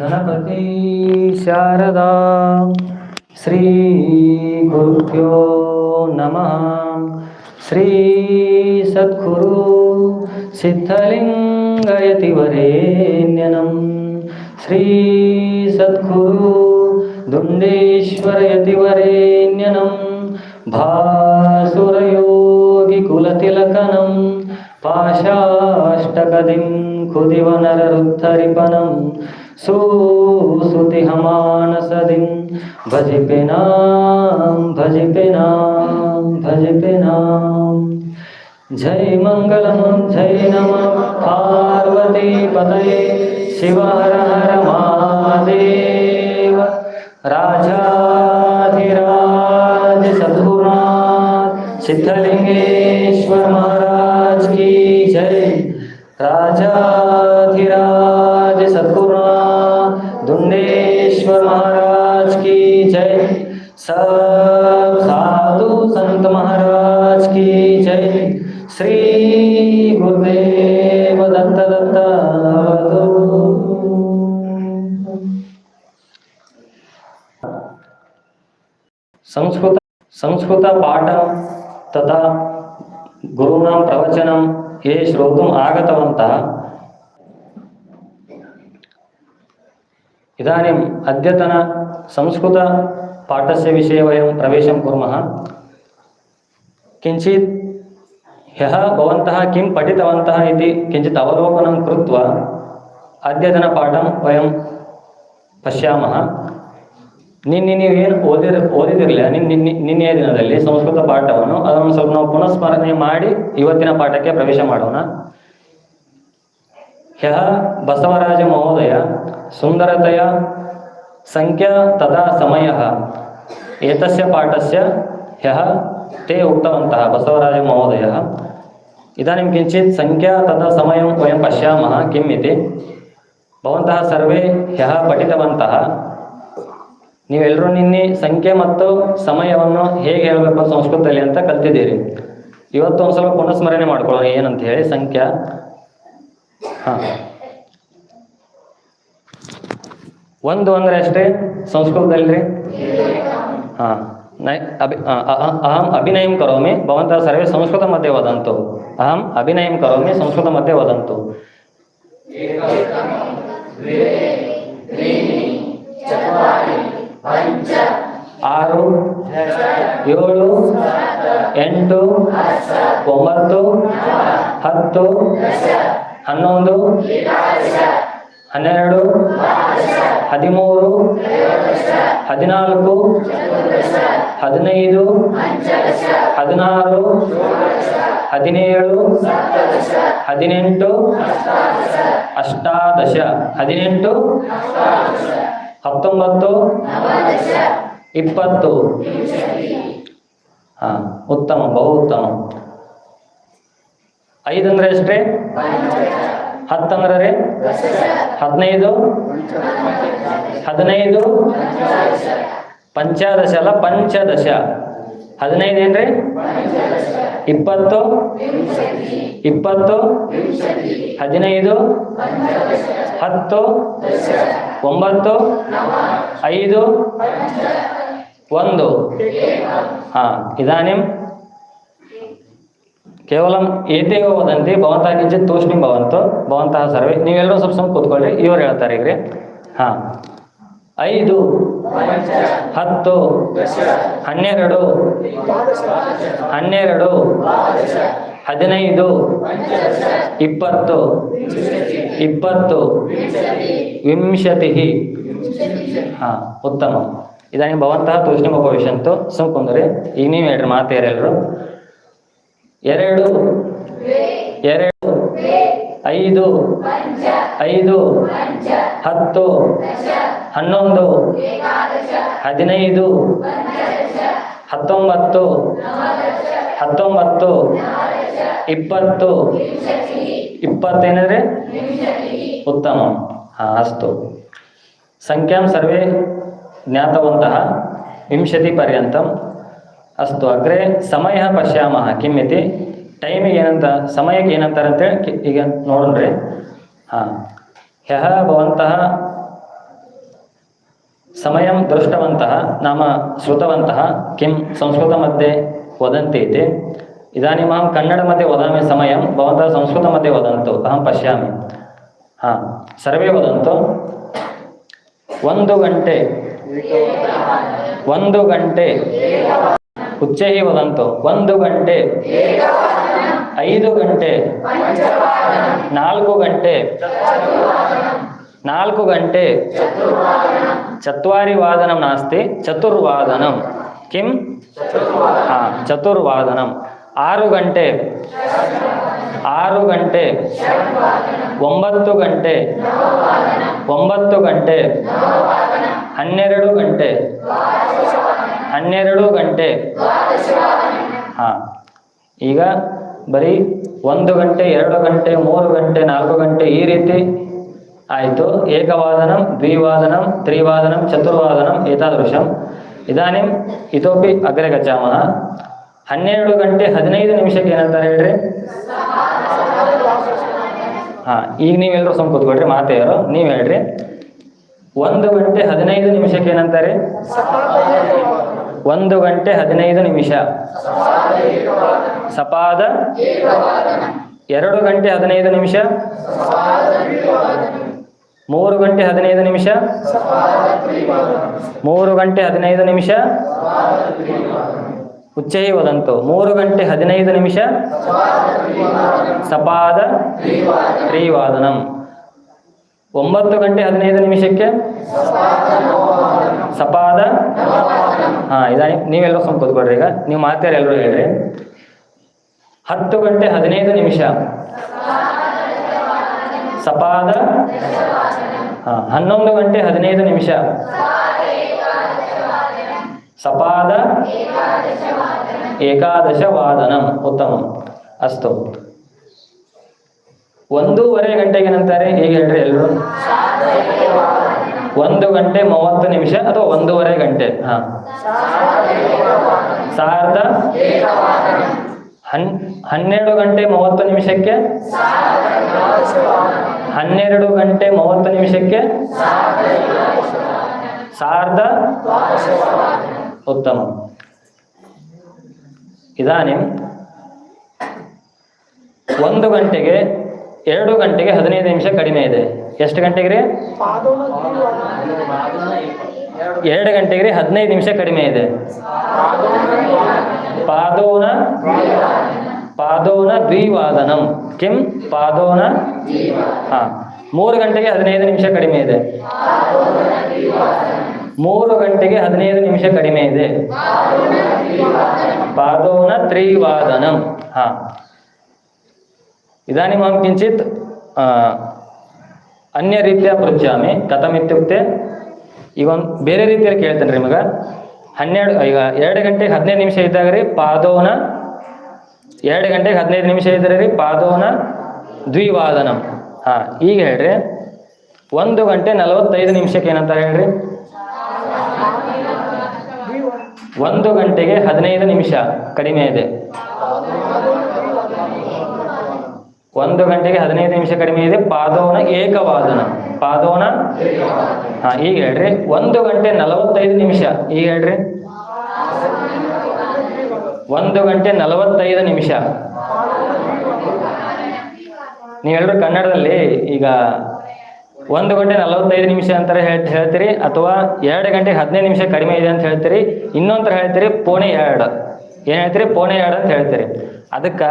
गणपती शारदा श्री श्रीगुरुभ्यो नमः। श्री सद्गुरु सिद्धलिङ्गयतिवरेण्यनं श्री सद्गुरु दुण्डेश्वरयतिवरेण्यनं भासुरयोगिकुलतिलकनं पाशाष्टकदिं कुदिवनररुद्धरिपनम् सुसुति हमान सदिम भज पे नाम, भज पे नाम, भज पे नाम। जय मंगलम, जय नम। पार्वती पतये, शिव हर हर महादेव। राजाधिराज सदगुणा सिद्धलिंगेश्वर महा संस्कृत संस्कृतपाठं तथा गुरूणां प्रवचनं ये श्रोतुम् आगतवन्तः इदानीम् अद्यतनसंस्कृतपाठस्य विषये वयं प्रवेशं कुर्मः किञ्चित् ह्यः भवन्तः किं पठितवन्तः इति किञ्चित् अवलोकनं कृत्वा अद्यतनपाठं वयं पश्यामः ನಿನ್ನೆ ನೀವು ಏನು ಓದಿರ, ಓದಿದಿರಲಿಲ್ಲ ನಿನ್ನೆ ನಿನ್ನೆಯ ದಿನದಲ್ಲಿ ಸಂಸ್ಕೃತ ಪಾಠವನ್ನು ಅದನ್ನು ಸ್ವಲ್ಪ ನಾವು ಪುನಃಸ್ಮರಣೆ ಮಾಡಿ ಇವತ್ತಿನ ಪಾಠಕ್ಕೆ ಪ್ರವೇಶ ಮಾಡೋಣ. ಹ್ಯಾ ಬಸವರಾಜ ಮಹೋದಯ ಸುಂದರತೆಯ ಸಂಖ್ಯಾ ತದಾ ಸಮಯ ಏತಸ್ಯ ಪಾಠಸ್ಯ ಹ್ಯಃ ತೇ ಉಕ್ತವಂತಹ ಬಸವರಾಜ ಮಹೋದಯ. ಇದಾನಿಂ ಕಿಂಚಿತ್ ಸಂಖ್ಯಾ ತದಾ ಸಮಯ ವಯಂ ಪಶ್ಯಾಮ ಕಿಂ ಇತಿ. ಭವಂತಹ ಸರ್ವೇ ಹ್ಯಃ ಪಠಿತವಂತಹ ನೀವೆಲ್ಲರೂ ನಿನ್ನೆ ಸಂಖ್ಯೆ ಮತ್ತು ಸಮಯವನ್ನು ಹೇಗೆ ಹೇಳಬೇಕು ಸಂಸ್ಕೃತದಲ್ಲಿ ಅಂತ ಕಲ್ತಿದ್ದೀರಿ. ಇವತ್ತು ಒಂದು ಸ್ವಲ್ಪ ಪುನಃಸ್ಮರಣೆ ಮಾಡ್ಕೊಳ್ಳೋಣ, ಏನಂತ ಹೇಳಿ, ಸಂಖ್ಯೆ. ಹಾ. ಒಂದು ಅಂದ್ರೆ ಅಷ್ಟೇ ಸಂಸ್ಕೃತದಲ್ಲಿ ಹಾ. ಅಹಂ ಅಭಿನಯಂ ಕರೋಮಿ ಭವಂತ ಸರ್ವೇ ಸಂಸ್ಕೃತ ಮಧ್ಯೆ ವದಂತು. ಅಹಂ ಅಭಿನಯಂ ಕರೋಮಿ, ಸಂಸ್ಕೃತ ಮಧ್ಯೆ ವದಂತು. ಆರು, ಏಳು, ಎಂಟು, ಒಂಬತ್ತು, ಹತ್ತು, ಹನ್ನೊಂದು, ಹನ್ನೆರಡು, ಹದಿಮೂರು, ಹದಿನಾಲ್ಕು, ಹದಿನೈದು, ಹದಿನಾರು, ಹದಿನೇಳು, ಹದಿನೆಂಟು, ಅಷ್ಟಾದಶ, ಹದಿನೆಂಟು ಹತ್ತೊಂಬತ್ತು? ಇಪ್ಪತ್ತು. ಹಾ ಉತ್ತಮ ಬಹು ಉತ್ತಮ. ಐದಂದ್ರೆ ಎಷ್ಟ್ರಿ ಹತ್ತಂದ್ರೆ ರೀ? ಹದಿನೈದು. ಹದಿನೈದು. ಪಂಚಾದಶ ಅಲ್ಲ ಪಂಚದಶ. ಹದಿನೈದು ಏನ್ರಿ? ಇಪ್ಪತ್ತು. ಇಪ್ಪತ್ತು. ಹದಿನೈದು. ಹತ್ತು. ಒಂಬತ್ತು, ಐದು, ಒಂದು. ಹಾಂ, ಇದಾನ? ಕೇವಲ ಏತೆ ಹೋದಂತೆ ಭವಂತಹ ಕಿಂಚಿತ್ ತೂಷ್ಣಿ ಭವಂತು ಭವಂತಹ ಸರ್ವೆ. ನೀವೆಲ್ಲರೂ ಸ್ವಲ್ಪ ಸ್ವಲ್ಪ ಕೂತ್ಕೊಳ್ಳಿ, ಇವರು ಹೇಳ್ತಾರೆ ಈಗ್ರಿ. ಹಾಂ. ಐದು, ಹತ್ತು, ಹನ್ನೆರಡು ಹನ್ನೆರಡು, ಹದಿನೈದು, ಇಪ್ಪತ್ತು ಇಪ್ಪತ್ತು ವಿಂಶತಿ ಹಾ ಉತ್ತಮ. ಇದಾನಿಂ ಭವಂತಹ ತೂಷ್ಣಿಂ ಉಪವಿಶಂತು ಸುಮ್ಕುಂದ್ರಿ ಈಗ ನೀವು ಹೇಳ್ರಿ ಮಾತೇರೆಲ್ಲರೂ ಎರಡು. ಎರಡು. ಐದು. ಐದು. ಹತ್ತು. ಹನ್ನೊಂದು. ಹದಿನೈದು. ಹತ್ತೊಂಬತ್ತು. ಹತ್ತೊಂಬತ್ತು. ಇಪ್ಪತ್ತು. ಇಪ್ಪತ್ತೇನಂದ್ರೆ? ಉತ್ತಮ. ಹಾಂ ಅಸ್ತು ಸಂಖ್ಯಾಂ ಸರ್ವೇ ज्ञातवन्तः विंशतिपर्यन्तम् अस्तु अग्रे समयः पश्यामः किम् इति ಟೈಮಿಗೆ ಏನಂತ ಸಮಯಕ್ಕೆ ಏನಂತಾರೆ ಅಂತೇಳಿ ಕಿ- ಈಗ ನೋಡೋಣ್ರಿ ಹಾಂ ह्यः भवन्तः समयं दृष्टवन्तः नाम श्रुतवन्तः किं संस्कृतमध्ये वदन्ति इति इदानीम् अहं कन्नडमध्ये वदामि समयं भवन्तः संस्कृतमध्ये वदन्तु अहं पश्यामि ಹಾಂ ಸರ್ವೇ ವದಂತು ಒಂದು ಗಂಟೆ ಒಂದು ಗಂಟೆ ಉಚ್ಚೈಹಿ ವದಂತು ಒಂದು ಗಂಟೆ ಐದು ಗಂಟೆ ನಾಲ್ಕು ಗಂಟೆ ನಾಲ್ಕು ಗಂಟೆ ಚತ್ವಾರಿ ವಾದನಂ ನಾಸ್ತಿ ಚತುರ್ವಾದನಂ ಕಿಂ ಹಾ ಚತುರ್ವಾದನಂ ಆರು ಗಂಟೆ ಆರು ಗಂಟೆ, ಒಂಬತ್ತು ಗಂಟೆ ಒಂಬತ್ತು ಗಂಟೆ, ಹನ್ನೆರಡು ಗಂಟೆ ಹನ್ನೆರಡು ಗಂಟೆ. ಹಾ, ಈಗ ಬರೀ ಒಂದು ಗಂಟೆ, ಎರಡು ಗಂಟೆ, ಮೂರು ಗಂಟೆ, ನಾಲ್ಕು ಗಂಟೆ ಈ ರೀತಿ ಆಯಿತು. ಏಕವಾದನಂ, ದ್ವಿವಾದನಂ, ತ್ರಿವಾದನಂ, ಚತುರ್ವಾದನಂ, ಏತಾದೃಶಂ. ಇದಾನಿಂ ಇತೋಪಿ ಅಗ್ರೆ ಗಚ್ಚಾಮಃ ಹನ್ನೆರಡು ಗಂಟೆ ಹದಿನೈದು ನಿಮಿಷಕ್ಕೆ ಏನಂತಾರೆ ಹೇಳ್ರಿ? ಹಾಂ, ಈಗ ನೀವೆಲ್ಲರೂ ಸುಮ್ ಕೂತ್ಕೊಳ್ರಿ, ಮಾತೆಯವರು, ನೀವ್ ಹೇಳ್ರಿ. ಒಂದು ಗಂಟೆ ಹದಿನೈದು ನಿಮಿಷಕ್ಕೆ ಏನಂತಾರೆ? ಒಂದು ಗಂಟೆ ಹದಿನೈದು ನಿಮಿಷ. ಸಪಾದ ಎರಡು ಗಂಟೆ ಹದಿನೈದು ನಿಮಿಷ. ಮೂರು ಗಂಟೆ ಹದಿನೈದು ನಿಮಿಷ. ಮೂರು ಗಂಟೆ ಹದಿನೈದು ನಿಮಿಷ. ಉಚ್ಚೈ ವದಂತು ಮೂರು ಗಂಟೆ ಹದಿನೈದು ನಿಮಿಷ. ಸಪಾದ ತ್ರಿವಾದನಂ. ಒಂಬತ್ತು ಗಂಟೆ ಹದಿನೈದು ನಿಮಿಷಕ್ಕೆ. ಸಪಾದ ಹಾ, ಇದಾನಿ. ನೀವೆಲ್ಲರೂ ಸ್ವಲ್ಪ ಕೂತ್ಕೊಡ್ರಿ ಈಗ. ನೀವು ಮಾತಾಡಿ ಎಲ್ಲರೂ ಹೇಳ್ರಿ. ಹತ್ತು ಗಂಟೆ ಹದಿನೈದು ನಿಮಿಷ. ಸಪಾದ ಹಾ, ಹನ್ನೊಂದು ಗಂಟೆ ಹದಿನೈದು ನಿಮಿಷ. ಸಪಾದ ಏಕಾದಶ ವಾದನಂ ಉತ್ತಮಂ. ಅಸ್ತು. ಒಂದೂವರೆ ಗಂಟೆಗೆ ಏನಂತಾರೆ ಹೇಗೆ ಹೇಳ್ರಿ ಎಲ್ಲರೂ ಒಂದು ಗಂಟೆ ಮೂವತ್ತು ನಿಮಿಷ ಅಥವಾ ಒಂದೂವರೆ ಗಂಟೆ? ಹಾ. ಸಾರ್ಧ ಹನ್, ಹನ್ನೆರಡು ಗಂಟೆ ಮೂವತ್ತು ನಿಮಿಷಕ್ಕೆ? ಹನ್ನೆರಡು ಗಂಟೆ ಮೂವತ್ತು ನಿಮಿಷಕ್ಕೆ? ಸಾರ್ಧ ಉತ್ತಮ ಇದಾನಿಂ ಒಂದು ಗಂಟೆಗೆ ಎರಡು ಗಂಟೆಗೆ ಹದಿನೈದು ನಿಮಿಷ ಕಡಿಮೆ ಇದೆ. ಎಷ್ಟು ಗಂಟೆಗೆ? ರೀ ಎರಡು ಗಂಟೆಗೆ ರೀ ಹದಿನೈದು ನಿಮಿಷ ಕಡಿಮೆ ಇದೆ. ಪಾದೋನ ಪಾದೋನ ದ್ವಿವಾದನಂ. ಕಿಂ? ಪಾದೋನ ಹಾ. ಮೂರು ಗಂಟೆಗೆ ಹದಿನೈದು ನಿಮಿಷ ಕಡಿಮೆ ಇದೆ. ಮೂರು ಗಂಟೆಗೆ ಹದಿನೈದು ನಿಮಿಷ ಕಡಿಮೆ ಇದೆ. ಪಾದೋನ ತ್ರಿವಾದನಂ. ಹಾ. ಇದಾನಿಂ ಅಹಂ ಕಿಂಚಿತ್ ಆ, ಅನ್ಯರೀತ್ಯ ಪೃಚ್ಛಾಮಿ ಕಥಮಿತ್ಯುಕ್ತೆ ಈಗ ಒಂದು ಬೇರೆ ರೀತಿಯಲ್ಲಿ ಕೇಳ್ತೇನೆ ರೀ ನಿಮಗೆ. ಹನ್ನೆರಡು ಈಗ ಎರಡು ಗಂಟೆಗೆ ಹದಿನೈದು ನಿಮಿಷ ಇದ್ದಾಗ ರೀ ಪಾದೋನ ಎರಡು ಗಂಟೆಗೆ ಹದಿನೈದು ನಿಮಿಷ ಇದ್ದರೆ ರೀ ಪಾದೋನ ದ್ವಿವಾದನಂ. ಹಾಂ ಈಗ ಹೇಳ್ರಿ. ಒಂದು ಗಂಟೆ ನಲವತ್ತೈದು ನಿಮಿಷಕ್ಕೆ ಏನಂತಾರೆ ಹೇಳ್ರಿ? ಒಂದು ಗಂಟೆಗೆ ಹದಿನೈದು ನಿಮಿಷ ಕಡಿಮೆ ಇದೆ. ಒಂದು ಗಂಟೆಗೆ ಹದಿನೈದು ನಿಮಿಷ ಕಡಿಮೆ ಇದೆ. ಪಾದೋನ ಏಕವಾದನ. ಪಾದೋನ ಹಾ, ಈಗ ಹೇಳ್ರಿ. ಒಂದು ಗಂಟೆ ನಲವತ್ತೈದು ನಿಮಿಷ. ಈಗ ಹೇಳ್ರಿ. ಒಂದು ಗಂಟೆ ನಲವತ್ತೈದು ನಿಮಿಷ. ನೀವೆಲ್ಲರೂ ಕನ್ನಡದಲ್ಲಿ ಈಗ ಒಂದು ಗಂಟೆ ನಲವತ್ತೈದು ನಿಮಿಷ ಅಂತಾರೆ ಹೇಳಿ, ಹೇಳ್ತೀರಿ, ಅಥವಾ ಎರಡು ಗಂಟೆ ಹದಿನೈದು ನಿಮಿಷ ಕಡಿಮೆ ಇದೆ ಅಂತ ಹೇಳ್ತೀರಿ. ಇನ್ನೊಂಥರ ಹೇಳ್ತೀರಿ, ಪೋಣೆ ಎರಡು. ಏನು ಹೇಳ್ತೀರಿ? ಪೋಣೆ ಎರಡು ಅಂತ ಹೇಳ್ತೀರಿ. ಅದಕ್ಕೆ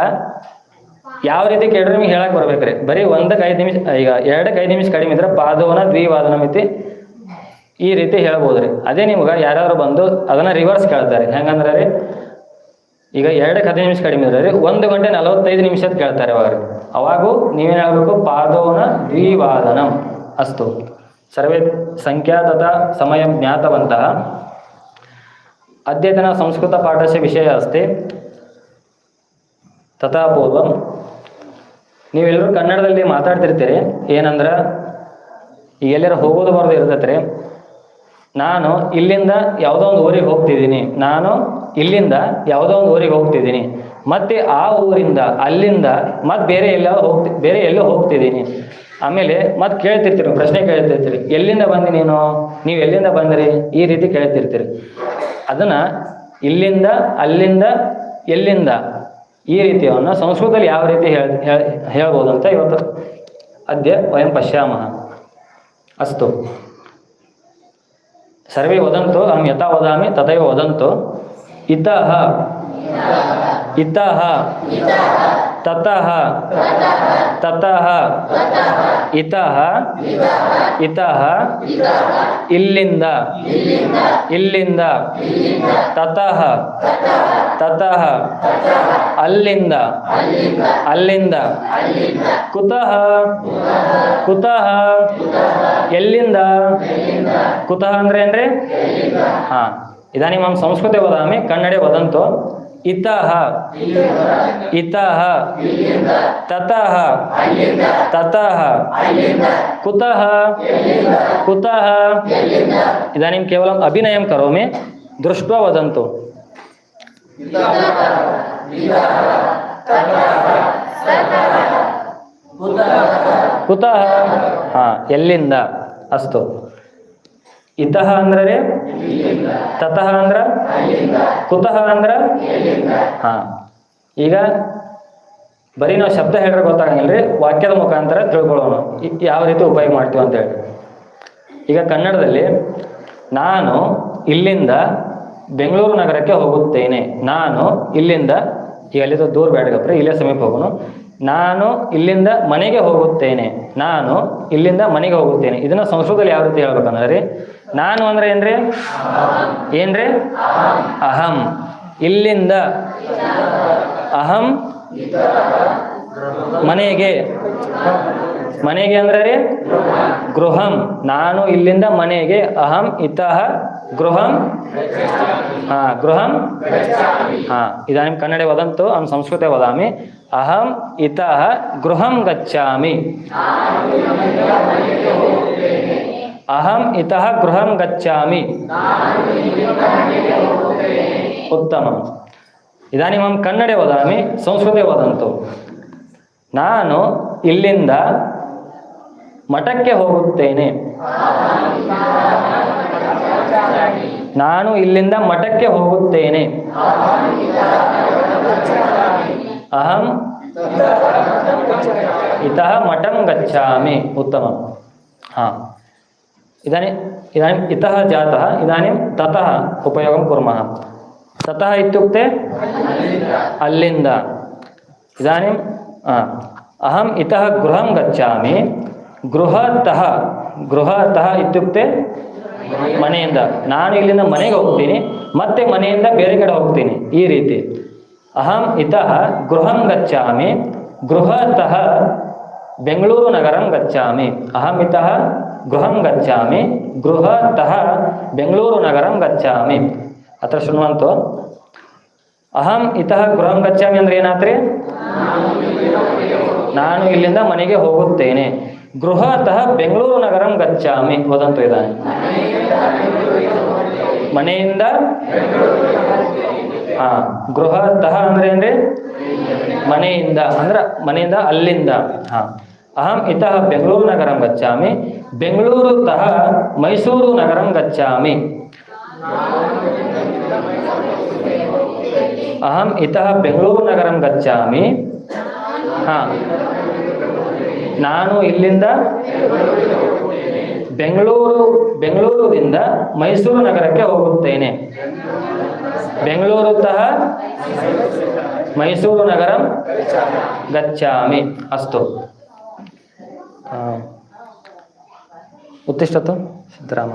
ಯಾವ ರೀತಿ ಕೇಳಿದ್ರೆ ನಿಮಗೆ ಹೇಳಕ್ ಬರ್ಬೇಕ್ರಿ ಬರೀ ಒಂದಕ್ಕೆ ಐದು ನಿಮಿಷ, ಈಗ ಎರಡಕ್ಕೆ ಐದು ನಿಮಿಷ ಕಡಿಮೆ ಇದ್ರೆ ಪಾದವನ ದ್ವಿವಾದನ ಮಿತಿ ಈ ರೀತಿ ಹೇಳ್ಬೋದ್ರಿ ಅದೇ ನಿಮ್ಗೆ ಯಾರಾದ್ರು ಬಂದು ಅದನ್ನ ರಿವರ್ಸ್ ಕೇಳ್ತಾರೆ. ಹೆಂಗಂದ್ರೆ ರೀ, ಈಗ ಎರಡಕ್ಕೆ ಹದಿನೈದು ನಿಮಿಷ ಕಡಿಮೆ ಇದ್ರೆ ರೀ, ಒಂದು ಗಂಟೆ ನಲವತ್ತೈದು ನಿಮಿಷದ ಕೇಳ್ತಾರೆ ಅವಾಗ ಅವಾಗೂ ನೀವೇನು ಹೇಳ್ಬೇಕು ಪಾದೋನ ದ್ವಿವಾದನಂ. ಅಸ್ತು. ಸರ್ವೇ ಸಮಯ ಜ್ಞಾತವಂತಹ ಅದ್ಯತನ ಸಂಸ್ಕೃತ ಪಾಠಸ್ಯ ವಿಷಯ ಅಸ್ತಿ. ತಥಾ ಪೂರ್ವಂ. ನೀವೆಲ್ಲರೂ ಕನ್ನಡದಲ್ಲಿ ಮಾತಾಡ್ತಿರ್ತೀರಿ. ಏನಂದ್ರೆ, ಈಗ ಎಲ್ಲರ ಹೋಗೋದು ಬರೋದು ಇರ್ತೈತ್ರಿ. ನಾನು ಇಲ್ಲಿಂದ ಯಾವುದೋ ಒಂದು ಊರಿಗೆ ಹೋಗ್ತಿದ್ದೀನಿ. ನಾನು ಇಲ್ಲಿಂದ ಯಾವುದೋ ಒಂದು ಊರಿಗೆ ಹೋಗ್ತಿದ್ದೀನಿ. ಮತ್ತೆ ಆ ಊರಿಂದ, ಅಲ್ಲಿಂದ ಮತ್ತೆ ಬೇರೆ ಎಲ್ಲ ಹೋಗ್ತಿ, ಬೇರೆ ಎಲ್ಲೋ ಹೋಗ್ತಿದ್ದೀನಿ. ಆಮೇಲೆ ಮತ್ತೆ ಕೇಳ್ತಿರ್ತೀರಿ, ಪ್ರಶ್ನೆ ಕೇಳ್ತಿರ್ತೀರಿ, ಎಲ್ಲಿಂದ ಬಂದಿ ನೀನು? ನೀವು ಎಲ್ಲಿಂದ ಬಂದ್ರಿ? ಈ ರೀತಿ ಕೇಳ್ತಿರ್ತೀರಿ. ಅದನ್ನ ಇಲ್ಲಿಂದ, ಅಲ್ಲಿಂದ, ಎಲ್ಲಿಂದ ಈ ರೀತಿಯನ್ನು ಸಂಸ್ಕೃತದಲ್ಲಿ ಯಾವ ರೀತಿ ಹೇಳ್- ಹೇಳ್ಬೋದು ಅಂತ ಇವತ್ತು ಅದ್ಯ ವಯಂ ಪಶ್ಯಾಮ. ಅಸ್ತು. ಸರ್ವೇ ವದಂತು, ಅಹಂ ಯಥಾ ವದಾಮಿ, ತಥೈವ ವದಂತು. ಇತಃ. ಇತಃ. ತತಃ ततः इतः इतः ಇಲ್ಲಿಂದ ಇಲ್ಲಿಂದ ततः ततः ಅಲ್ಲಿಂದ ಅಲ್ಲಿಂದ कुतः कुतः ಎಲ್ಲಿಂದ, ಕುತಃ ಅಂದ್ರೆ ಏನ್ರಿ? ಹಾ, ಇದಾನಿ ಮಾಂ ಸಂಸ್ಕೃತೆ ವದಾಮಿ ಕನ್ನಡೆ ಇತಃ ಇತಃ, ತತಃ ತತಃ, ಕುತಃ ಕುತಃ, ಇದಾನಿಂ ಕೇವಲಂ ಅಭಿನಯಂ ಕರೋಮಿ ದೃಷ್ಟ್ವಾ ವದಂತು. ಕುತಃ, ಹಾ, ಎಲ್ಲಿಂದ? ಅಸ್ತು. ಇತಃ ಅಂದ್ರೆ ತತಃ ಅಂದ್ರ? ಕುತಃ ಅಂದ್ರ? ಹ. ಈಗ ಬರೀ ನಾವು ಶಬ್ದ ಹೇಳ್ರೆ ಗೊತ್ತಾಗಂಗಿಲ್ರಿ, ವಾಕ್ಯದ ಮುಖಾಂತರ ತಿಳ್ಕೊಳ್ಳೋಣ. ಯಾವ ರೀತಿ ಉಪಯೋಗ ಮಾಡ್ತೀವಿ ಅಂತ ಹೇಳಿ ಈಗ ಕನ್ನಡದಲ್ಲಿ, ನಾನು ಇಲ್ಲಿಂದ ಬೆಂಗಳೂರು ನಗರಕ್ಕೆ ಹೋಗುತ್ತೇನೆ. ನಾನು ಇಲ್ಲಿಂದ, ಈಗ ಅಲ್ಲಿಂದ ದೂರ ಬೇಡಗಪ್ರೆ ಇಲ್ಲೇ ಸಮೀಪ ಹೋಗೋಣ ನಾನು ಇಲ್ಲಿಂದ ಮನೆಗೆ ಹೋಗುತ್ತೇನೆ. ನಾನು ಇಲ್ಲಿಂದ ಮನೆಗೆ ಹೋಗುತ್ತೇನೆ. ಇದನ್ನ ಸಂಸ್ಕೃತದಲ್ಲಿ ಯಾವ ರೀತಿ ಹೇಳ್ಬೇಕಂದ್ರೆ ರೀ ನಾನು ಅಂದ್ರೆ ಏನ್ರಿ? ಏನ್ರಿ? ಅಹಂ. ಇಲ್ಲಿಂದ ಅಹಂ ಮನೆಗೆ. ಮನೆಗೆ ಅಂದ್ರೆ ರೀ? ಗೃಹಂ. ನಾನು ಇಲ್ಲಿಂದ ಮನೆಗೆ. ಅಹಂ ಇತಃ ಗೃಹಂ. ಹಾ ಗೃಹಂ. ಹಾ, ಇದಾನಿಂ ಕನ್ನಡೆ ವದಂತು ಅಹಂ ಸಂಸ್ಕೃತೆ ವದಾಮಿ ಅಹಂ ಇತಃ ಗೃಹಂ ಗಚ್ಚಾಮಿ ಅಹಂ ಇತಃ ಗೃಹಂ ಗಚ್ಚಾಮಿ ಉತ್ತಮ. ಇದಾನಿ ಮಾಮ್ ಕನ್ನಡ ವದಾಮಿ, ಸಂಸ್ಕೃತ ವದಂತು. ನಾನು ಇಲ್ಲಿಂದ ಮಠಕ್ಕೆ ಹೋಗುತ್ತೇನೆ. ನಾನು ಇಲ್ಲಿಂದ ಮಠಕ್ಕೆ ಹೋಗುತ್ತೇನೆ. ಅಹಂ ಇತಃ ಮಠಂ ಗಚ್ಚಾಮಿ ಉತ್ತಮ. ಹಾ. ಇದಾನಿ इदानीम् इतः जातः ಇದಾನಿಂ ततः ಉಪಯೋಗಂ कुर्मः। ततः ಇತ್ಯುಕ್ತೆ ಅಲ್ಲಿಂದ इदानीं अहम् ಅಹಂ गृहं ಗಚ್ಚಾಮಿ ಗೃಹತಃ ಗೃಹತಃ ಇತ್ಯುಕ್ತೆ ಮನೆಯಿಂದ ನಾನು ಇಲ್ಲಿಂದ ಮನೆಗೆ ಹೋಗ್ತೀನಿ ಮತ್ತೆ ಮನೆಯಿಂದ ಬೇರೆ ಕಡೆ ಹೋಗ್ತೀನಿ, ಈ ರೀತಿ। ಅಹಂ ಇತಃ ಗೃಹಂ ಗಚ್ಚಾಮಿ ಗೃಹತಃ ಬೆಂಗಳೂರು ನಗರಂ ಗಚ್ಚಾಮಿ ಅಹಂ ಇತಃ ಗೃಹಂ ಗಚ್ಚಾಮಿ ಗೃಹತಃ ಬೆಂಗಳೂರು ನಗರಂ ಗಚ್ಚಾಮಿ ಅತ್ರ ಶೃಣ್ವಂತು. ಅಹಂ ಇತಃ ಗೃಹಂ ಗಚ್ಚಾಮಿ ಅಂದ್ರೆ ಏನಾತ್ರಿ? ನಾನು ಇಲ್ಲಿಂದ ಮನೆಗೆ ಹೋಗುತ್ತೇನೆ. ಗೃಹತಃ ಬೆಂಗಳೂರು ನಗರಂ ಗಚ್ಚಾಮಿ ವದಂತು ಇದ್ದಾನೆ. ಮನೆಯಿಂದ ಹಾ, ಗೃಹತಃ ಅಂದ್ರೆ ಏನ್ರಿ? ಮನೆಯಿಂದ, ಅಂದ್ರ ಮನೆಯಿಂದ ಅಲ್ಲಿಂದ. ಹಾ. ಗಚ್ಚಾಮಿ ಬೆಂಗಳೂರು ತಹ ಮೈಸೂರು ನಗರಂ ಗಚ್ಚಾಮಿ ಅಹಂ ಇತಃ ಬೆಂಗಳೂರು ನಗರಂ ಗಚ್ಚಾಮಿ ಹಾ ನಾನು ಇಲ್ಲಿಂದ ಬೆಂಗಳೂರು ಬೆಂಗಳೂರಿನಿಂದ ಮೈಸೂರು ನಗರಕ್ಕೆ ಹೋಗುತ್ತೇನೆ। ಬೆಂಗಳೂರು ತಹ ಮೈಸೂರು ನಗರಂ ಗಚ್ಚಾಮಿ ಅಸ್ತು ಉತ್ತಿಷ್ಟತ್ತು ಸಿದ್ದರಾಮ.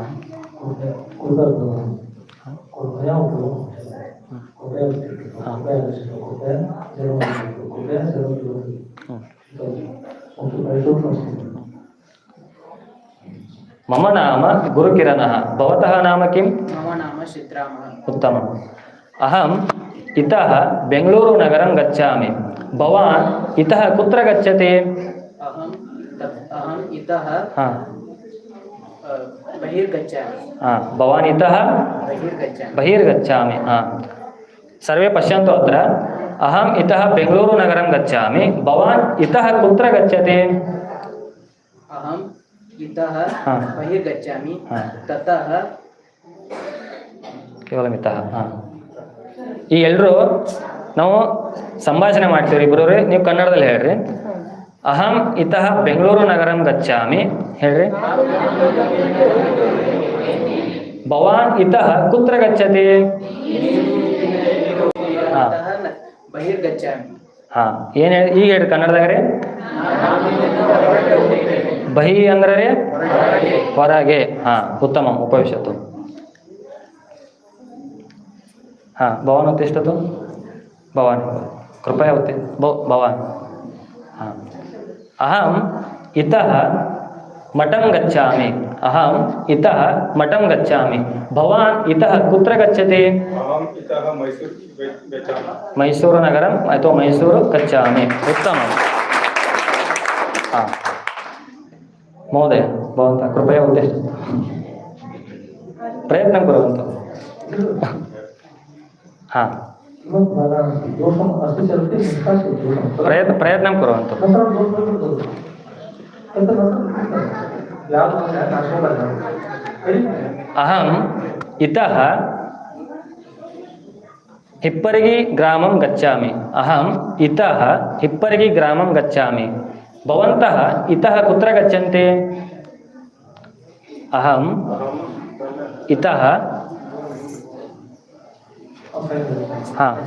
ಮಮ ನಾಮ ಗುರುಕಿರಣಃ. ಭವತಃ ನಾಮ ಕಿಂ? ಮಮ ನಾಮ ಸಿದ್ದರಾಮ. ಉತ್ತಮ. ಅಹಂ ಇತಃ ಬೆಂಗಳೂರುನಗರಂ ಗಚ್ಚಾಮಿ ಭವಾನ್ ಇತಃ ಕುತ್ರ ಗಚ್ಚತೆ? अहम् इतः हा अ, बहिर्गच्छामि हा भवान् इतः बहिर्गच्छामि बहिर्गच्छामि हा सर्वे पश्यन्तु अत्र अहम् इतः बेङ्गळूरु नगरं गच्छामि भवान् इतः कुत्र गच्छति इतः हाँ। बहिर्गच्छामि हाँ। ततः ಕೇವಲ ಮಿತಃ ಹಾಂ ಈ ಎಲ್ಲರೂ ನಾವು ಸಂಭಾಷಣೆ ಮಾಡ್ತೀವಿ ಇಬ್ಬರು ನೀವು ಕನ್ನಡದಲ್ಲಿ ಹೇಳ್ರಿ ಅಹಂ ಇತಃ ಬೆಂಗಳೂರು ನಗರಂ ಗಚ್ಚಾಮಿ ಹೇಳ್ರಿ. ಭವಾನ್ ಇತಃ ಕುತ್ರ ಗಚ್ಚತಿ? ಹಾ. ಏನ್ ಹೇಳಿ, ಈಗ ಹೇಳಿ ಕನ್ನಡದಾಗ ರೀ. ಬಹಿ ಅಂದ್ರೆ ರೀ? ಹೊರಗೆ. ಹಾ, ಉತ್ತಮ ಉಪವಿಷತ್ತು ಹಾ, ಭವಾನ್ ಹೊತ್ತು ಎಷ್ಟತ್ತು? ಭವಾನ್. ಕೃಪಯ ಹೊತ್ತಿ ಭವಾನ್. ಹಾ. ಅಹಂ ಇತಃ ಮಠಂ ಗಚ್ಚಾಮಿ ಅಹಂ ಇತಃ ಮಠಂ ಗಚ್ಚಾಮಿ ಭವಾನ್ ಇತಃ ಕುತ್ರ ಗಚ್ಚತಿ अहम इतः मैसूर गच्छामि ಮೈಸೂರು ನಗರಂ ಅಥವಾ ಮೈಸೂರು ಗಚ್ಚಾಮಿ ಉತ್ತಮ ಹಾಂ महोदय भवन्तः कृपया उद्दिश्य प्रयत्नं कुर्वन्तु हा ಪ್ರಯತ್ನ ಪ್ರಯತ್ನ ಕೊಡುವಂತ ಅಹಂ ಇತಃ ಹಿಪ್ಪರಗಿ ಗ್ರಾಮಂ ಗಚ್ಚಾಮಿ ಅಹಂ ಇತಃ ಹಿಪ್ಪರಗಿ ಗ್ರಾಮಂ ಗಚ್ಚಾಮಿ ಭವಂತಃ ಇತಃ ಕುತ್ರ ಗಚ್ಚಂತೆ? ಅಹಂ ಇತಃ ಹಾಂ.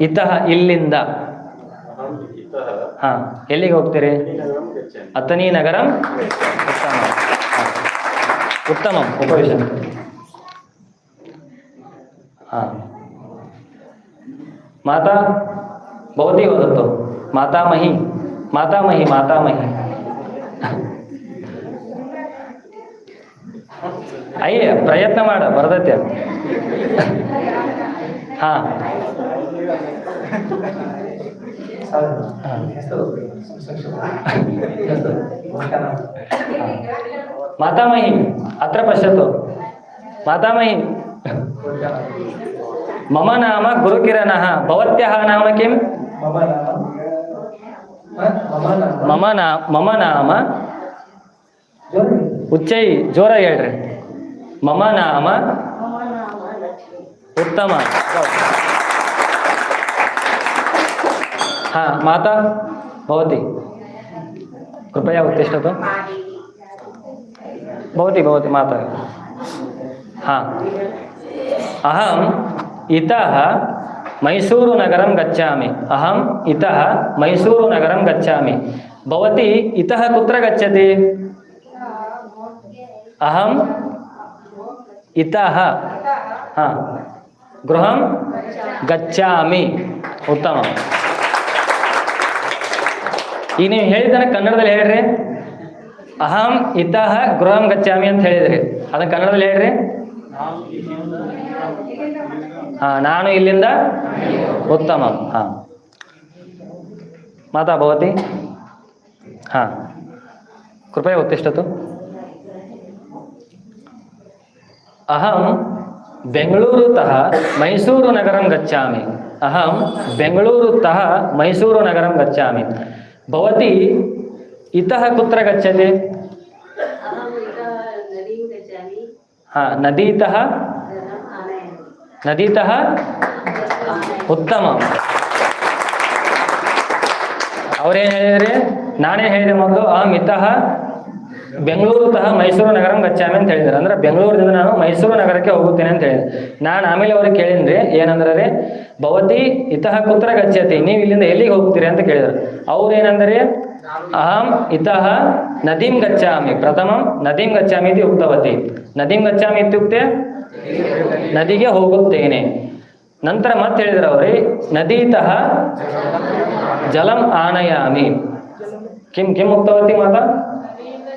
ಇತಃ ಇಲ್ಲಿಂದ. ಹಾ, ಎಲ್ಲಿಗೆ ಹೋಗ್ತೀರಿ? ಅತನಿ ನಗರಂ ಉತ್ತಮ. ಉತ್ತಮ ಹಾಂ. ಮಾತಾ, ಭವತಿ ವದತ್ತು ಮಾತಾಮಹಿ ಮಾತಾಮಹಿ ಮಾತಾಮಹಿ. ಅಯ್ಯ, ಪ್ರಯತ್ನ ಮಾಡ ಬರದತ್ತೆ ಹಾ. ಮಾತಾಮಹಿ, ಅತ್ರ ಪಶ್ಯತು. ಮಾತಾಮಹಿ. ಮಮ ನಾಮ ಗುರುಕಿರಣ. ಭವತ್ಯ ನಾಮ ಕಿಂ? ಮಮ ನಾಮ ಮಮ ನಾಮ. ಉಚ್ಚೈ ಜೋರ ಹೇಳ್ರಿ. ಮಮ ನಾಮ ఉత్తమ हा माता भवती कृपया उत्तिष्ठतु भवती भवती माता हा अहम् इतः मैसूरुनगरं गच्छामि अहम् इतः मैसूरुनगरं गच्छामि भवती इतः कुत्र गच्छति अहम् इतः हा गृहं गच्छामि उत्तमम् ಈಗ ನೀವು ಹೇಳಿದ್ದನ್ನ ಕನ್ನಡದಲ್ಲಿ ಹೇಳ್ರಿ ಅಹಂ ಇತಃ ಗೃಹಂ ಗಚ್ಚಾಮಿ ಅಂತ ಹೇಳಿದ್ರಿ ಅದನ್ನ ಕನ್ನಡದಲ್ಲಿ ಹೇಳ್ರಿ ಹಾ ನಾನು ಇಲ್ಲಿಂದ ಉತ್ತಮ ಹಾ ಮಾತಾ ಭವತಿ ಹಾ ಕೃಪಯ ಉತ್ತಿಷ್ಟತು ಅಹಂ ಬೆಂಗಳೂರುತಃ ಮೈಸೂರು ನಗರಂ ಗಚ್ಚಾಮಿ ಅಹಂ ಬೆಂಗಳೂರುತಃ ಮೈಸೂರು ನಗರಂ ಗಚ್ಚಾಮಿ ಭವತಿ ಇತಃ ಕುತ್ರ ಗಚ್ಚತಿ अहम् इतः नदीं गच्छामि ಹಾ ನದೀತಃ जलम् आनयामि ನದೀತಃ ಉತ್ತಮ ಅವ್ರೇನು ಹೇಳಿದ್ರಿ ನಾನೇ ಹೇಳಿದೆ ಮೊದಲು ಅಹಂ ಇತಃ ಬೆಂಗಳೂರು ತಹ ಮೈಸೂರು ನಗರಂ ಗಚ್ಚಾಮಿ ಅಂತ ಹೇಳಿದ್ರು ಅಂದ್ರೆ ಬೆಂಗಳೂರಿಂದ ನಾನು ಮೈಸೂರು ನಗರಕ್ಕೆ ಹೋಗುತ್ತೇನೆ ಅಂತ ಹೇಳಿದೆ ನಾನು ಆಮೇಲೆ ಅವ್ರಿಗೆ ಕೇಳಿದ್ರೆ ಏನಂದ್ರೆ ಭವತಿ, ಇತಃ ಕುತ್ರ ಗಚ್ಚತಿ ನೀವು ಇಲ್ಲಿಂದ ಎಲ್ಲಿಗೆ ಹೋಗ್ತೀರಿ ಅಂತ ಕೇಳಿದ್ರು. ಅವ್ರು ಏನಂದ್ರೆ ಅಹಂ ಇತಃ ನದೀಂ ಗಚ್ಚಾಮಿ ಪ್ರಥಮಂ ನದೀಂ ಗಚ್ಚಾಮಿ ಇದು ಉಕ್ತವತಿ. ನದೀಂ ಗಚ್ಚಾಮಿ ಇತ್ಯುಕ್ತೆ, ನದಿಗೆ ಹೋಗುತ್ತೇನೆ. ನಂತರ ಮತ್ತೆ ಹೇಳಿದ್ರು ಅವ್ರಿ ನದೀತಃ ಜಲಂ ಆನಯಾಮಿ. ಕಿಂ ಕಿಂ ಉಕ್ತವತಿ ಮಾತಾ?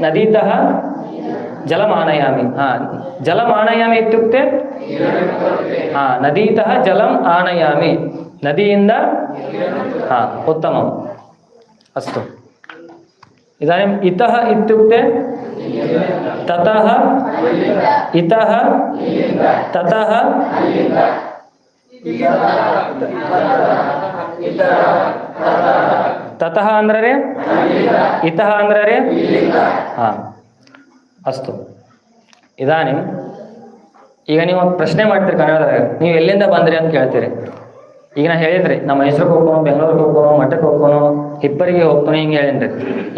नदीतः जलम् आनयामि हा जलम् आनयामि इत्युक्ते हा नदीतः आनयामि नदिಯಿಂದ हा उत्तमम् अस्तु इदानीम् इतः इत्युक्ते ततः इतः ततः ತತಃ ಅಂದ್ರೆ ಇತಃ ಅಂದ್ರೆ ಹಾಂ. ಅಸ್ತು. ಇದಾನಿ. ಈಗ ನೀವು ಒಂದು ಪ್ರಶ್ನೆ ಮಾಡ್ತೀರಿ ಕನ್ನಡದಾಗ. ನೀವು ಎಲ್ಲಿಂದ ಬಂದ್ರಿ ಅಂತ ಕೇಳ್ತೀರಿ. ಈಗ ನಾ ಹೇಳಿದ್ರಿ, ನಮ್ಮ ಮೈಸೂರಿಗೆ ಹೋಗ್ಕೊನು, ಬೆಂಗಳೂರಿಗೆ ಹೋಗ್ಕೊನು, ಮಠಕ್ಕೆ ಹೋಗ್ಕೊನು, ಹಿಪ್ಪರಿಗೆ ಹೋಗ್ಕೊನು ಹಿಂಗೆ ಹೇಳಿದ್ರಿ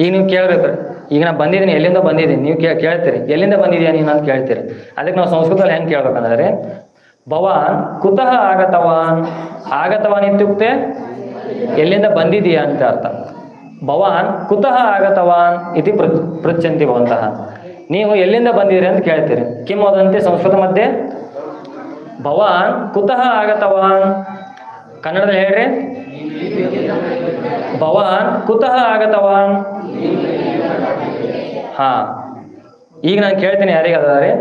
ಈಗ ನೀವು ಕೇಳ್ಬೇಕು ಈಗ ನಾ ಬಂದಿದ್ದೀನಿ, ಎಲ್ಲಿಂದ ಬಂದಿದ್ದೀನಿ? ನೀವು ಕೇ, ಕೇಳ್ತೀರಿ. ಎಲ್ಲಿಂದ ಬಂದಿದ್ಯಾ ನೀನು ಅಂತ ಕೇಳ್ತೀರಿ. ಅದಕ್ಕೆ ನಾವು ಸಂಸ್ಕೃತದಲ್ಲಿ ಹೆಂಗೆ ಕೇಳ್ಬೇಕಂದ್ರೆ ಭವಾನ್ ಕುತಃ ಆಗತವಾನ್. ಆಗತವಾನ್ ಇತ್ಯುಕ್ತೆ ಎಲ್ಲಿಂದ ಬಂದಿದೀಯಾ ಅಂತ ಅರ್ಥ. ಭವಾನ್ ಕುತಃ ಆಗತವಾನ್ ಇತಿ ಪೃ, ಪೃಚ್ಛಂತಿ ಭವಂತಹ ನೀವು ಎಲ್ಲಿಂದ ಬಂದಿರಿ ಅಂತ ಕೇಳ್ತೀರಿ. ಕಿಮ್ ಹೋದಂತೆ ಸಂಸ್ಕೃತ ಮಧ್ಯೆ? ಭವಾನ್ ಕುತಃ ಆಗತವಾನ್. ಕನ್ನಡದಲ್ಲಿ ಹೇಳ್ರಿ. ಭವಾನ್ ಕುತಃ ಆಗತವಾನ್. ಹಾ. ಈಗ ನಾನು ಕೇಳ್ತೀನಿ ಯಾರಿಗಾದ್ರಿ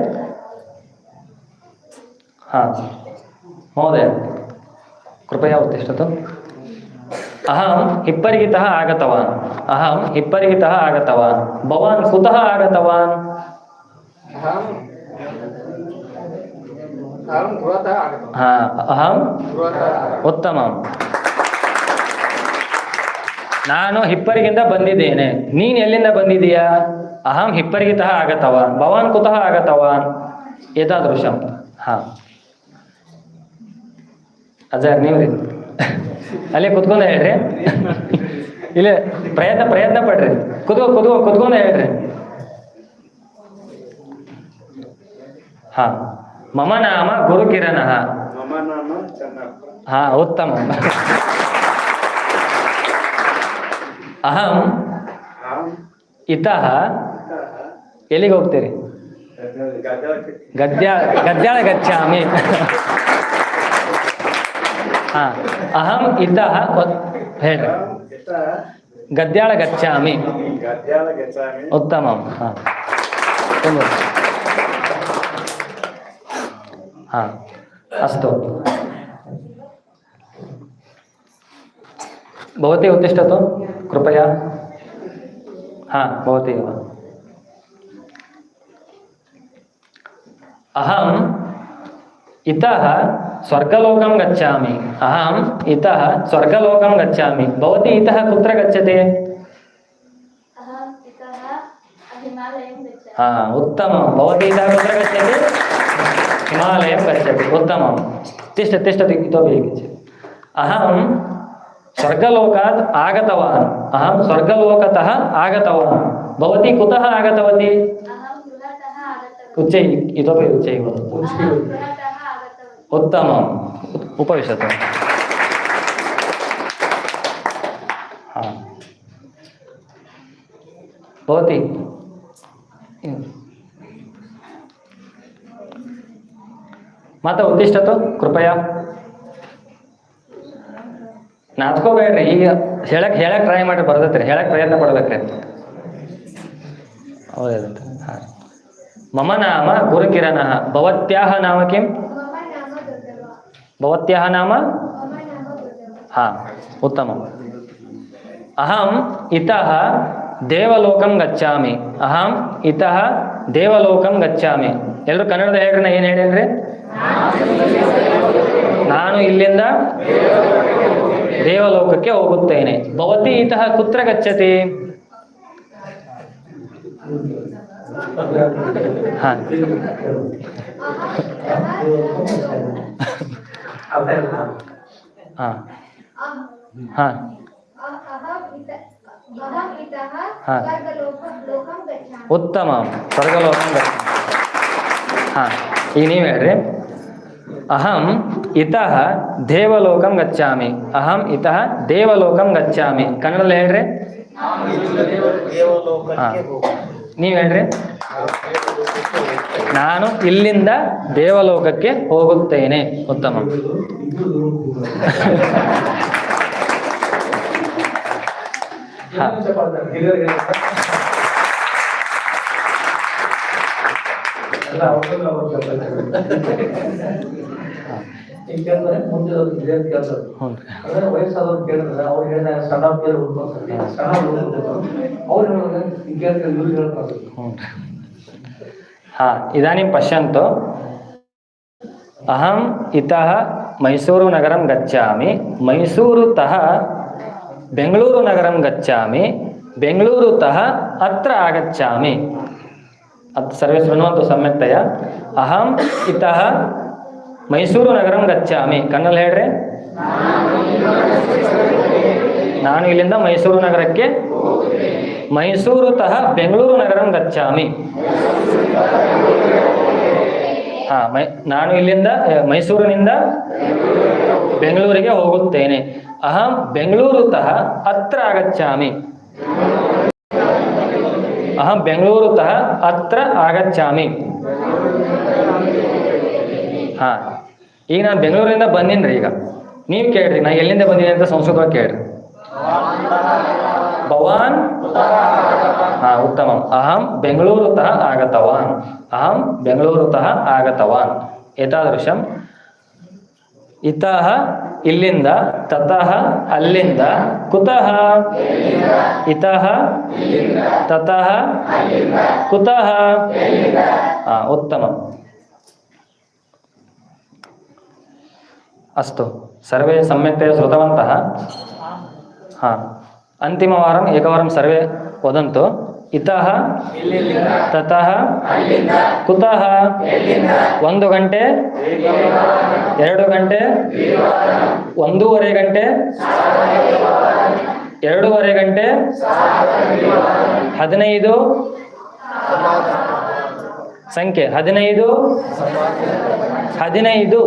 ಹಾ. ಮಹೋದಯ, ಕೃಪಯಾ ಉತ್ತಿಷ್ಟತು ಅಹಂ ಹಿಪ್ಪರಿಗಿತಃ ಆಗತವಾನ್. ಅಹಂ ಹಿಪ್ಪರಿಗಿತಃ ಆಗತವಾನ್. ಭವಾನ್ ಕುತಃ ಆಗತವಾನ್. ಅಹಂ ಉತ್ತಮ. ನಾನು ಹಿಪ್ಪರಿಗಿಂದ ಬಂದಿದ್ದೇನೆ. ನೀನ್ ಎಲ್ಲಿಂದ ಬಂದಿದೀಯಾ ಅಹಂ ಹಿಪ್ಪರಿಗಿತಃ ಆಗತವಾನ್. ಭವಾನ್ ಕುತಃ ಆಗತವಾನ್. ಎತಾದೃಶಂ ಹಾ. ಅಜರ್ ನೀವ್ರಿ ಅಲ್ಲೇ ಕುತ್ಕೊಂಡ ಹೇಳ್ರಿ. ಇಲ್ಲ ಪ್ರಯತ್ನ ಪ್ರಯತ್ನ ಪಡ್ರಿ. ಕುತ್ಕೋ ಕುತ್ಕೋ ಕುತ್ಕೊಂಡ ಹೇಳ್ರಿ. ಹಾ. ಮಮ ನಾಮ ಗುರು ಕಿರಣ. ಹಾ ಉತ್ತಮ. ಅಹಂ ಇತ ಎಲ್ಲಿಗೆ ಹೋಗ್ತೀರಿ? ಗದ್ಯ ಗದ್ಯಾಳ ಗಚ್ಚಾಮಿ. हाँ अहम इत भेद गद्याल गच्छा उत्तम हाँ। हाँ अस्त। भवती उत्तिष्ठतु, कृपया। हाँ भवती अहम अहं ఇత స్వర్గలోకం గచ్చామి. అహం ఇత స్వర్గలోకం గచ్చామి. భవతి ఇత కుత్ర గచ్చతే? ఉత్తమం. భవతి ఇత కుత్ర గచ్చతే? హిమాలయం గచ్చతి ఉత్తమం. తిష్ట తిష్టతి ఇతోపి అహం స్వర్గలోకాత్ ఆగతవాన్. అహం స్వర్గలోకత ఆగతవాన్. భవతి కుత ఆగతవతి? ఉచ్చై ఇతో ఉచ్చై వదతు कुतः आगतवती अहं गृहतः आगतवती उच्चै इतोपि उच्चैः वदतु अहं गृहतः आगतवती उत्तमम् उपविशतु हा भवती ಮಾತಾ ಉದ್ದಿಷ್ಟತು ಕೃಪಯಾ ನಾಚ್ಕೋಬೇಡ್ರಿ ಈಗ ಹೇಳಕ್ ಹೇಳಕ್ ಟ್ರೈ ಮಾಡಿ ಬರ್ತೈತ್ರಿ ಹೇಳಕ್ ಪ್ರಯತ್ನ ಪಡ್ಬೇಕ್ರಿ ಹೌದಂತ ಹಾಂ ಮಮ ನಾಮ ಗುರುಕಿರಣಃ ಭವತ್ಯಾಹ ನಾಮ ಕಿಂ मम नाम ಭವತ್ಯಾ ನಾಮ ಹಾ ಉತ್ತಮಂ ಅಹಂ ಇತಃ ದೇವಲೋಕಂ ಗಚ್ಚಾಮಿ ಅಹಂ ಇತಃ ದೇವಲೋಕಂ ಗಚ್ಚಾಮಿ ಎಲ್ಲರೂ ಕನ್ನಡದ ಹೇಳ್ರನ್ನ ಏನ್ ಏನು ನಾನು ಇಲ್ಲಿಂದ ದೇವಲೋಕಕ್ಕೆ ಹೋಗುತ್ತೇನೆ। ಭವತಿ ಇತಃ ಕುತ್ರ ಗಚ್ಚತಿ? ಹಾ. ಉತ್ತಮ. ಸ್ವರ್ಗಲೋಕ ಹಾ. ಈಗ ನೀವು ಹೇಳ್ರಿ. ಅಹಂ ಇತ ದೇವಲೋಕಂ ಗಚ್ಚಾಮಿ ಅಹಂ ಇತ ದೇವಲೋಕಂ ಗಚ್ಚಾಮಿ ಕನ್ನಡದಲ್ಲಿ ಹೇಳ್ರಿ. ಹಾಂ. ನೀವು ಹೇಳ್ರಿ. ನಾನು ಇಲ್ಲಿಂದ ದೇವಲೋಕಕ್ಕೆ ಹೋಗುತ್ತೇನೆ. ಉತ್ತಮ. ಈಗ ಮುಂದೆ ಅವ್ರು ಕೆಲಸ ವಯಸ್ಸಾದವ್ರು ಕೇಳಿದ್ರೆ ಅವ್ರು ಹೇಳಿದ ಸಣ್ಣ ಅವ್ರು ಹೇಳಿದ್ರೆ ಹೇಳ್ತಾರೆ हा इदानीं पश्यन्तु अहम् इतः मैसूरुनगरं गच्छामि मैसूरुतः बेङ्गळूरुनगरं गच्छामि बेङ्गळूरुतः अत्र आगच्छामि अत् सर्वे शृण्वन्तु सम्यक्तया अहम् इतः ಮೈಸೂರು ಗಚ್ಚಾಮಿ ಕಣ್ಣಲ್ಲಿ ಹೇಳ್ರಿ ನಾನು ಇಲ್ಲಿಂದ ಮೈಸೂರು ನಗರಕ್ಕೆ ಮೈಸೂರು ತಹ ಬೆಂಗಳೂರು ಗಚ್ಚಾಮಿ ಹಾ, ಮೈ, ನಾನು ಇಲ್ಲಿಂದ ಮೈಸೂರಿನಿಂದ ಬೆಂಗಳೂರಿಗೆ ಹೋಗುತ್ತೇನೆ. ಅಹಂ ಬೆಂಗಳೂರುತಃ ಅತ್ರ ಆಗಚ್ಚಾಮಿ ಅಹಂ ಬೆಂಗಳೂರುತಃ ಅತ್ರ ಆಗಚ್ಚಾಮಿ ಹಾ, ಈಗ ನಾನು ಬೆಂಗಳೂರಿನಿಂದ ಬಂದಿನ್ರಿ ಈಗ. ನೀವು ಕೇಳ್ರಿ, ನಾ ಎಲ್ಲಿಂದ ಬಂದೀನಿ ಅಂತ ಸಂಸ್ಕೃತವಾಗಿ ಕೇಳ್ರಿ. ಭವಾನ್ ಹಾ, ಉತ್ತಮ. ಅಹಂ ಬೆಂಗಳೂರುತಃ ಆಗತವಾನ್. ಅಹಂ ಬೆಂಗಳೂರುತಃ ಆಗತವಾನ್. ಎತಾದೃಶಂ ಇತಃ ಇಲ್ಲಿಂದ, ತತಃ ಅಲ್ಲಿಂದ, ಕುತಃ ಇತಃ ತತಃ ಕುತಃ ಉತ್ತಮ. ಅಸ್ತು. ಸರ್ವೇ ಸಮ್ಯಕ್ತೆಯ ಶ್ರುತವಂತಹ ಹಾಂ. अन्तिमवारम् एकवारं सर्वे वदन्तु इतः ततः ಕುತಃ ಒಂದು ಗಂಟೆ ಎರಡು ಗಂಟೆ ಒಂದೂವರೆ ಗಂಟೆ ಎರಡೂವರೆ ಗಂಟೆ ಹದಿನೈದು ಸಂಖ್ಯೆ ಹದಿನೈದು ಹದಿನೈದು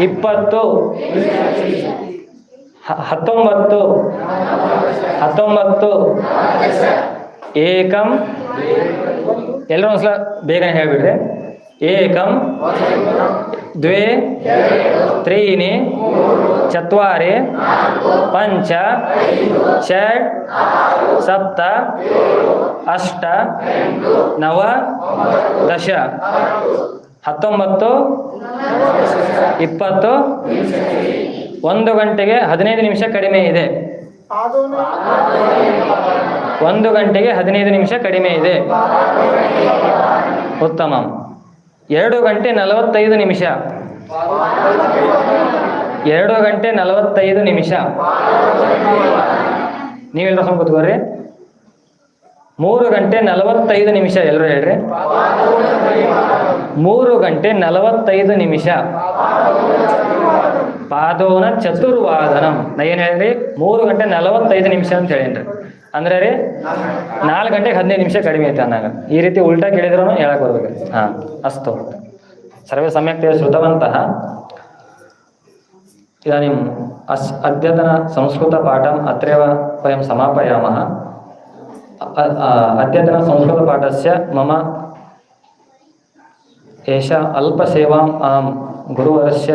ಇಪ್ಪತ್ತು ಹ- ಹತ್ತೊಂಬತ್ತು. ಹತ್ತೊಂಬತ್ತು. ಏಕಂ. ಎಲ್ಲರೂ ಒಂದ್ಸಲ ಬೇಗನೆ ಹೇಳ್ಬಿಡ್ರಿ. ಏಕಂ. ದ್ವೇ. ತ್ರೀಣಿ. ಚತ್ವಾರಿ. ಪಂಚ. ಷಟ್ ಸಪ್ತ. ಅಷ್ಟ. ನವ. ದಶ. ಹತ್ತೊಂಬತ್ತು. ಇಪ್ಪತ್ತು. ಒಂದು ಗಂಟೆಗೆ ಹದಿನೈದು ನಿಮಿಷ ಕಡಿಮೆ ಇದೆ. ಒಂದು ಗಂಟೆಗೆ ಹದಿನೈದು ನಿಮಿಷ ಕಡಿಮೆ ಇದೆ. ಉತ್ತಮ. ಎರಡು ಗಂಟೆ ನಲವತ್ತೈದು ನಿಮಿಷ. ಎರಡು ಗಂಟೆ ನಲವತ್ತೈದು ನಿಮಿಷ. ನೀವೆಲ್ಲ ಸ್ವಲ್ಪ ಕೂತ್ಕೋರಿ ಮೂರು ಗಂಟೆ ನಲವತ್ತೈದು ನಿಮಿಷ. ಎಲ್ಲರೂ ಹೇಳ್ರಿ? ಮೂರು ಗಂಟೆ ನಲವತ್ತೈದು ನಿಮಿಷ. ಪಾದೋನ ಚತುರ್ವಾದನಂ. ನಾ ಏನು ಹೇಳಿ ಮೂರು ಗಂಟೆ ನಲವತ್ತೈದು ನಿಮಿಷ ಅಂತ ಹೇಳಿನ್ರಿ ಅಂದ್ರೆ ರೀ, ನಾಲ್ಕು ಗಂಟೆಗೆ ಹದಿನೈದು ನಿಮಿಷ ಕಡಿಮೆ ಐತೆ ಅನ್ನಾಗ ಈ ರೀತಿ ಉಲ್ಟಾ ಕೇಳಿದ್ರು ಹೇಳಕ್ ಬರ್ಬೇಕು. ಹಾ, ಅಸ್ತು. ಸರ್ವೇ ಸಮ್ಯಕ್ ತೇವ ಶ್ರುತವಂತಹ ಇದಾನಿಂ ಅಸ್ ಅದ್ಯತನ ಸಂಸ್ಕೃತ ಪಾಠಂ ಅತ್ರೇವ ವಯಂ ಸಮಾಪಯಾಮಃ. ಅದ್ಯತನ ಸಂಸ್ಕೃತ ಪಾಠಸ್ಯ ಮಮ ಏಷ ಅಲ್ಪ ಸೇವಾಂ ಆಂ ಗುರುವರಸ್ಯ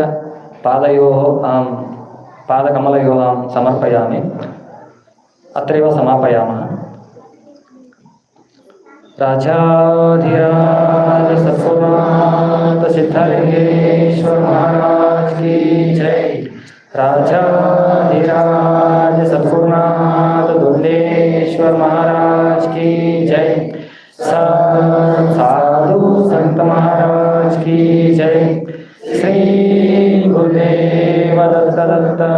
पादयोः अहं पादकमलयोः अहं समापयामः राजाधिराज सद्गुरुनाथ सिद्धलिंगेश्वर महाराज की जय। राजाधिराज सद्गुरुनाथ दुंडेश्वर महाराज की जय। साधु संत महाराज की देवदत्तदत्ता